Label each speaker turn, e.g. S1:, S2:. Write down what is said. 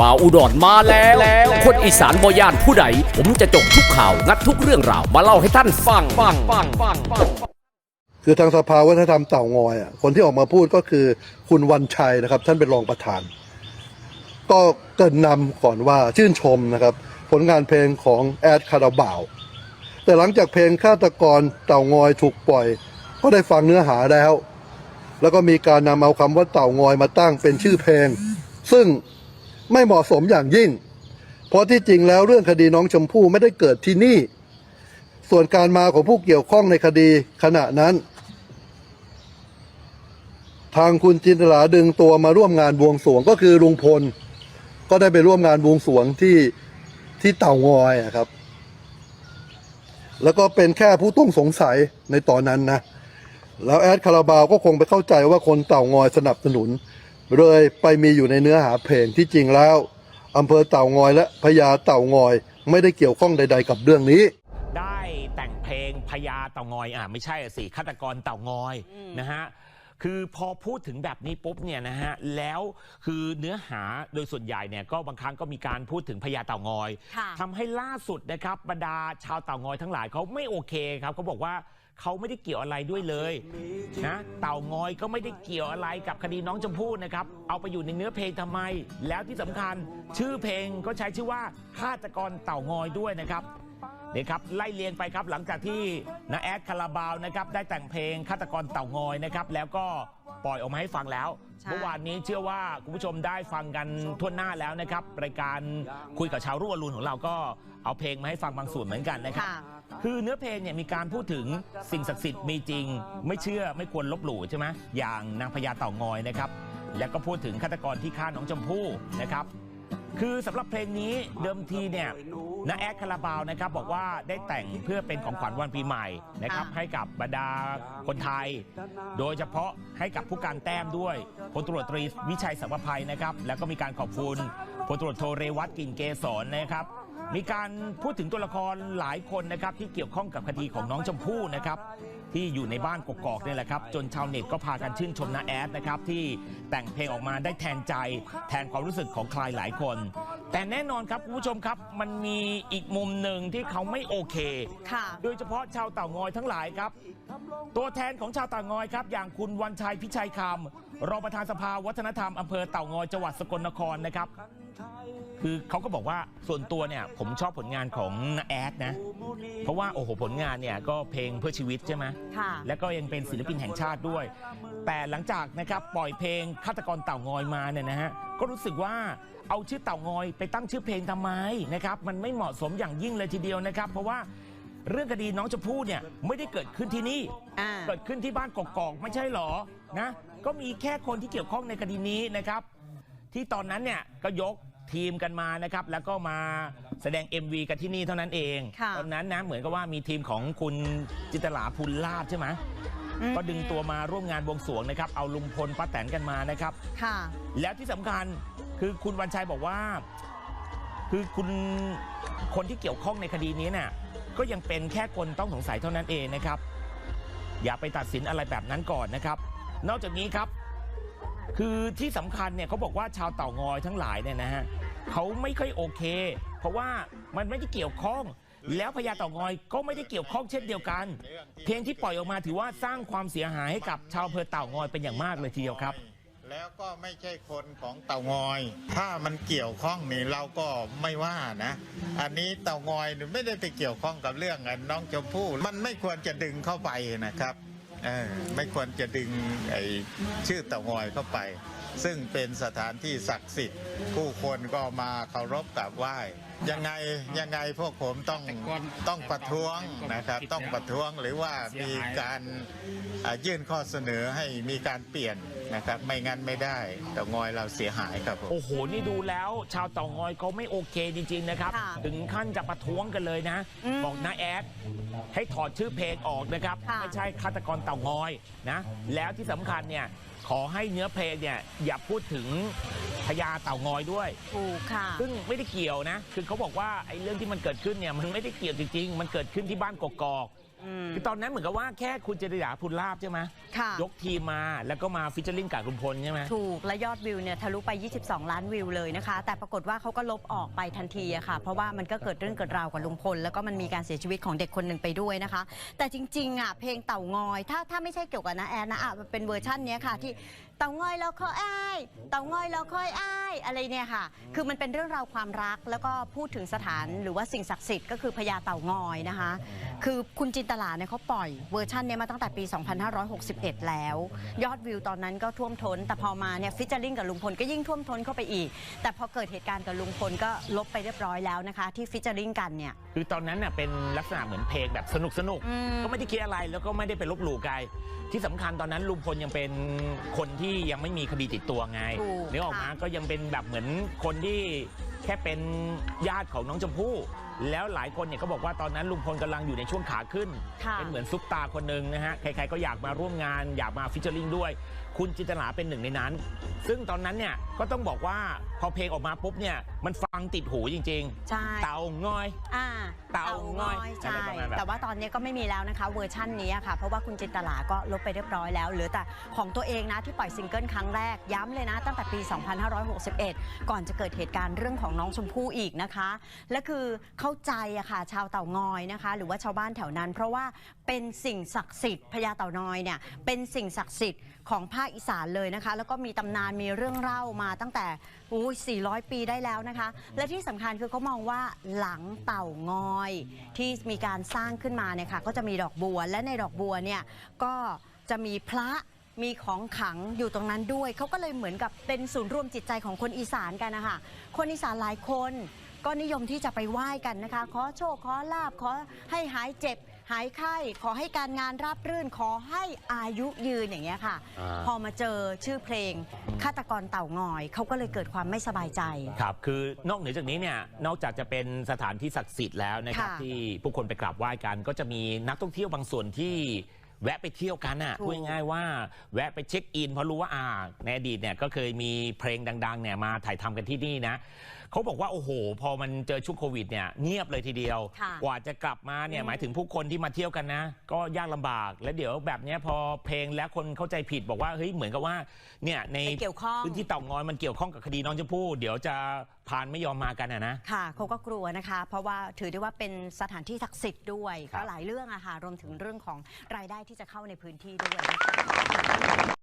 S1: บ่าวอุดรมาแล้วแล้วคนอีสานบย่านผู้ใด ผมจะจบทุกข่าว งัดทุกเรื่องราว มาเล่าให้ท่านฟังฟังฟังฟังฟัง
S2: คือทางสภาวัฒนธรรมเต่างอยอะคนที่ออกมาพูดก็คือคุณวันชัยนะครับ ท่านเป็นรองประธาน ก็เกรินนำก่อนว่าชื่นชมนะครับ ผลงานเพลงของแอดคาราบาว แต่หลังจากเพลงฆาตกรเต่างอยถูกปล่อย ก็ได้ฟังเนื้อหาแล้ว แล้วก็มีการนำเอาคำว่าเต่างอยมาตั้งเป็นชื่อเพลง ซึ่ง ไม่เหมาะสมอย่างยิ่ง เพราะที่จริงแล้วเรื่องคดีน้องชมพู่ไม่ได้เกิดที่นี่ ส่วนการมาของผู้เกี่ยวข้องในคดีขณะนั้น ทางคุณจินตลาดึงตัวมาร่วมงานบวงสรวงก็คือลุงพล ก็ได้ไปร่วมงานบวงสรวงที่ที่เต่างอยอะครับ แล้วก็เป็นแค่ผู้ต้องสงสัยในตอนนั้นนะแล้วแอดคาราบาวก็คงไปเข้าใจว่าคนเต่างอยสนับสนุน เลยไปมีอยู่ในเนื้อหาเพลงที่จริงแล้วอำเภอเต่างอยและพญาเต่างอยไม่ได้เกี่ยวข้องใด ๆ กับเรื่องนี้
S3: ได้แต่งเพลงพญาเต่างอยอะไม่ใช่สิฆาตกรเต่างอยนะฮะคือพอพูดถึงแบบนี้ปุ๊บเนี่ยนะฮะแล้วคือเนื้อหาโดยส่วนใหญ่เนี่ยก็บางครั้งก็มีการพูดถึงพญาเต่างอย
S4: ค่ะ
S3: ทำให้ล่าสุดนะครับบรรดาชาวเต่างอยทั้งหลายเขาไม่โอเคครับเขาบอกว่า เขาไม่ได้เกี่ยวอะไรด้วยเลยนะเต่างอยก็ไม่ได้เกี่ยวอะไรกับคดีน้องชมพู่นะครับเอาไปอยู่ในเนื้อเพลงทำไม แล้วที่สำคัญชื่อเพลงก็ใช้ชื่อว่าฆาตกรเต่างอยด้วยนะครับ นี่ครับไล่เลียงไปครับหลังจากที่นาแอดคาราบาวนะครับได้แต่งเพลงฆาตกรเต่างอยนะครับแล้วก็ปล่อยออกมาให้ฟังแล้ว
S4: ใช่
S3: เมื่อวานนี้เชื่อว่าคุณผู้ชมได้ฟังกันทั่วหน้าแล้วนะครับรายการคุยกับชาวรุ่งอรุณของเราก็เอาเพลงมาให้ฟังบางส่วนเหมือนกันนะครับ
S4: ค่ะ
S3: คือเนื้อเพลงเนี่ยมีการพูดถึงสิ่งศักดิ์สิทธิ์มีจริง ไม่เชื่อไม่ควรลบหลู่ใช่ไหมอย่างนางพญาเต่างอยนะครับแล้วก็พูดถึงฆาตกรที่ฆ่าน้องชมพู่นะครับคือสำหรับเพลงนี้เดิมทีเนี่ย นาแอดคาราบาวนะครับบอกว่าได้แต่งเพื่อเป็นของขวัญวันปีใหม่นะครับ
S4: อ่า
S3: ให้กับบรรดาคนไทย โดยเฉพาะให้กับผู้การแต้มด้วยพลตำรวจตรีวิชัยสัมภภัยนะครับ แล้วก็มีการขอบคุณพลตำรวจโทเรวัตกลิ่นเกษรนะครับมีการพูดถึงตัวละครหลายคนนะครับที่เกี่ยวข้องกับคดีของน้องชมพู่นะครับ ที่อยู่ในบ้านกกอกเนี่ยแหละครับ จนชาวเน็ตก็พากันชื่นชมนาแอดนะครับ ที่แต่งเพลงออกมาได้แทนใจ แทนความรู้สึกของใครหลายคน แต่แน่นอนครับคุณผู้ชมครับ มันมีอีกมุมหนึ่งที่เขาไม่โอเค
S4: ค่ะ
S3: โดยเฉพาะชาวเต่างอยทั้งหลายครับ ตัวแทนของชาวเต่างอยครับ อย่างคุณวันชัยพิชัยคำรองประธานสภาวัฒนธรรมอำเภอเต่างอยจังหวัดสกลนครนะครับ คือเขาก็บอกว่าส่วนตัวเนี่ยผมชอบผลงานของนาแอดนะ เพราะว่าโอ้โหผลงานเนี่ยก็เพลงเพื่อชีวิตใช่ไหม
S4: ค่ะ
S3: และก็ยังเป็นศิลปินแห่งชาติด้วย แต่หลังจากนะครับปล่อยเพลงฆาตกรเต่างอยมาเนี่ยนะฮะก็รู้สึกว่าเอาชื่อเต่างอยไปตั้งชื่อเพลงทำไมนะครับมันไม่เหมาะสมอย่างยิ่งเลยทีเดียวนะครับ เพราะว่าเรื่องคดีน้องชมพู่เนี่ยไม่ได้เกิดขึ้นที่นี่
S4: อ่า
S3: เกิดขึ้นที่บ้านกอกๆไม่ใช่หรอ นะ ก็มีแค่คนที่เกี่ยวข้องในคดีนี้นะครับ ที่ตอนนั้นเนี่ยก็ยกทีมกันมานะครับ แล้วก็มา แสดง MV กันที่นี่เท่านั้นเอง
S4: ค่ะ
S3: ตอนนั้นนะเหมือนกับว่ามีทีมของคุณจินตลาภูลลาภใช่ไหม
S4: อืม
S3: ก็ดึงตัวมาร่วมงานบวงสรวงนะครับ เอาลุงพลป้าแตนกันมานะครับ
S4: ค่ะ
S3: แล้วที่สำคัญคือคุณวันชัยบอกว่า คือคุณคนที่เกี่ยวข้องในคดีนี้เนี่ยก็ยังเป็นแค่คนต้องสงสัยเท่านั้นเองนะครับ อย่าไปตัดสินอะไรแบบนั้นก่อนนะครับ นอกจากนี้ครับ คือที่สำคัญเนี่ยเขาบอกว่าชาวเต่างอยทั้งหลายเนี่ยนะฮะ เขาไม่ค่อยโอเค เพราะว่ามันไม่ได้เกี่ยวข้อง แล้วพญาเต่างอยก็ไม่ได้เกี่ยวข้องเช่นเดียวกัน เพลงที่ปล่อยออกมาถือว่าสร้างความเสียหายให้กับชาวอำเภอเต่างอยเป็นอย่างมากเลยทีเดียวครับ
S5: แล้วก็ไม่ใช่คนของเต่างอย ถ้ามันเกี่ยวข้องนี่เราก็ไม่ว่านะ อันนี้เต่างอยไม่ได้ไปเกี่ยวข้องกับเรื่องน้องชมพู่มันไม่ควรจะดึงเข้าไปนะครับไม่ควรจะดึงไอ้ชื่อเต่างอยเข้าไป ซึ่งเป็นสถานที่ศักดิ์สิทธิ์ ผู้คนก็มาเคารพกราบไหว้ ยังไงยังไงพวกผมต้องต้องประท้วงนะครับ ต้องประท้วงหรือว่ามีการอ่ายื่นข้อเสนอให้มีการเปลี่ยนนะครับ ไม่งั้นไม่ได้เต่างอยเราเสียหายครับผม
S3: โอ้โหนี่ดูแล้วชาวเต่างอยเขาไม่โอเคจริง ๆนะครับ
S4: ค่ะ
S3: ถึงขั้นจะประท้วงกันเลยนะ
S4: อืม
S3: บอกนาแอดให้ถอดชื่อเพลงออกนะครับ
S4: ค่ะ
S3: ไม่ใช่ฆาตกรเต่างอยนะ แล้วที่สำคัญเนี่ย ขอให้เนื้อเพลงเนี่ยอย่าพูดถึงพญาเต่างอยด้วย
S4: ถูกค่ะ
S3: ซึ่งไม่ได้เกี่ยวนะ คือเขาบอกว่าไอ้เรื่องที่มันเกิดขึ้นเนี่ยมันไม่ได้เกี่ยวจริงๆ มันเกิดขึ้นที่บ้านกกอก
S4: อืม
S3: คือตอนนั้นเหมือนกับว่าแค่คุณเจริญาพูลาบใช่ไหม
S4: ค่ะ
S3: ยกทีมมาแล้วก็มาฟิชเชอร์ลิงกับลุงพลใช่ไหม
S4: ถูกและยอดวิวเนี่ยทะลุไป 22 ล้านวิวเลยนะคะ แต่ปรากฏว่าเขาก็ลบออกไปทันทีอะค่ะ เพราะว่ามันก็เกิดเรื่องเกิดราวกับลุงพล แล้วก็มันมีการเสียชีวิตของเด็กคนหนึ่งไปด้วยนะคะ แต่จริงๆอะเพลงเต่างอย ถ้าถ้าไม่ใช่เกี่ยวกับนะแอนนะอะมันเป็นเวอร์ชันเนี้ยค่ะที่เต่างอยเราคอยอ้ายเต่างอยเราคอยอ้ายอะไรเนี่ยค่ะ คือมันเป็นเรื่องราวความรักแล้วก็พูดถึงสถานหรือว่าสิ่งศักดิ์สิทธิ์ก็คือพญาเต่างอยนะคะ คือคุณจินตลาเนี่ยเขาปล่อยเวอร์ชันเนี้ยมาตั้งแต่ปี 2561 แล้ว ยอดวิวตอนนั้นก็ท่วมท้น แต่พอมาเนี่ยฟิชเจอริงกับลุงพลก็ยิ่งท่วมท้นเข้าไปอีก แต่พอเกิดเหตุการณ์กับลุงพลก็ลบไปเรียบร้อยแล้วนะคะ ที่ฟิชเจอริงกันเนี่ย
S3: คือตอนนั้นน่ะเป็นลักษณะเหมือนเพลงแบบสนุกสนุกๆ
S4: อืม
S3: ก็ไม่ได้คิดอะไรแล้วก็ไม่ได้ไปลบหลู่ใครที่สำคัญตอนนั้นลุงพลยังเป็นคนที่ยังไม่มีคดีติดตัวไง
S4: ถูก
S3: นึกออกมา
S4: ค่ะ
S3: ก็ยังเป็นแบบเหมือนคนที่แค่เป็นญาติของน้องชมพู่ แล้วหลายคนเนี่ยก็บอกว่าตอนนั้นลุงพลกำลังอยู่ในช่วงขาขึ้น
S4: ค่ะ
S3: เป็นเหมือนซุปตาคนหนึ่งนะฮะ ใครๆก็อยากมาร่วมงาน อยากมาฟิชเชอร์ลิงด้วย คุณจินตลาเป็นหนึ่งในนั้น ซึ่งตอนนั้นเนี่ยก็ต้องบอกว่าพอเพลงออกมาปุ๊บเนี่ยมันฟังติดหูจริง
S4: ใช่
S3: ๆเตางอย
S4: อ่า
S3: เต่างอย
S4: ใช่
S3: อะไรประมาณแบบ
S4: แต่ว่าตอนนี้ก็ไม่มีแล้วนะคะเวอร์ชั่นนี้อะค่ะ เพราะว่าคุณจินตลาก็ลบไปเรียบร้อยแล้ว เหลือแต่ของตัวเองนะที่ปล่อยซิงเกิลครั้งแรกย้ำเลยนะ ตั้งแต่ปี 2561 ก่อนจะเกิดเหตุการณ์เรื่องของน้องชมพู่อีกนะคะ และคือเข้าใจอะค่ะชาวเต่างอยนะคะ หรือว่าชาวบ้านแถวนั้น เพราะว่าเป็นสิ่งศักดิ์สิทธิ์พญาเต่างอยเนี่ยเป็นสิ่งศักดิ์สิทธิ์ของภาคอีสานเลยนะคะ แล้วก็มีตำนานมีเรื่องเล่ามาตั้งแต่อุ้400 ปีได้แล้วนะคะ และที่สำคัญคือเขามองว่าหลังเต่างอย ที่มีการสร้างขึ้นมาเนี่ยค่ะก็จะมีดอกบัว และในดอกบัวเนี่ยก็จะมีพระมีของขังอยู่ตรงนั้นด้วย เขาก็เลยเหมือนกับเป็นศูนย์รวมจิตใจของคนอีสานกันนะคะคนอีสานหลายคนก็นิยมที่จะไปไหว้กันนะคะ ขอโชค ขอลาบขอให้หายเจ็บ หายไข้ขอให้การงานราบรื่นขอให้อายุยืนอย่างเงี้ยค่ะ
S3: อ่า
S4: พอมาเจอชื่อเพลงฆาตกรเต่างอยเขาก็เลยเกิดความไม่สบายใจ
S3: ครับ คือนอกเหนือจากนี้เนี่ย นอกจากจะเป็นสถานที่ศักดิ์สิทธิ์แล้วนะครับ
S4: ค่ะ
S3: ที่ผู้คนไปกราบไหว้กัน ก็จะมีนักท่องเที่ยวบางส่วนที่ แวะไปเที่ยวกันอะ
S4: ถูก
S3: พูดง่ายๆว่าแวะไปเช็คอินเพราะรู้ว่าอ่าในอดีตเนี่ยก็เคยมีเพลงดังๆเนี่ยมาถ่ายทำกันที่นี่นะเขาบอกว่าโอ้โห พอมันเจอช่วงโควิดเนี่ยเงียบเลยทีเดียว
S4: ค่ะ
S3: กว่าจะกลับมาเนี่ยหมายถึงผู้คนที่มาเที่ยวกันนะ ก็ยากลำบากแล้วเดี๋ยวแบบเนี้ยพอเพลงแล้วคนเข้าใจผิดบอกว่าเฮ้ยเหมือนกับว่าเนี่ยใน
S4: ไปเกี่ยวข้อง
S3: พื้นที่เต่างอยมันเกี่ยวข้องกับคดีน้องชมพู่เดี๋ยวจะพานไม่ยอมมากันอะนะ
S4: ค่ะเขาก็กลัวนะคะ เพราะว่าถือได้ว่าเป็นสถานที่ศักดิ์สิทธิ์ด้วย
S3: ครับ
S4: ก็หลายเรื่องอะค่ะรวมถึงเรื่องของรายได้ที่จะเข้าในพื้นที่ด้วยนะ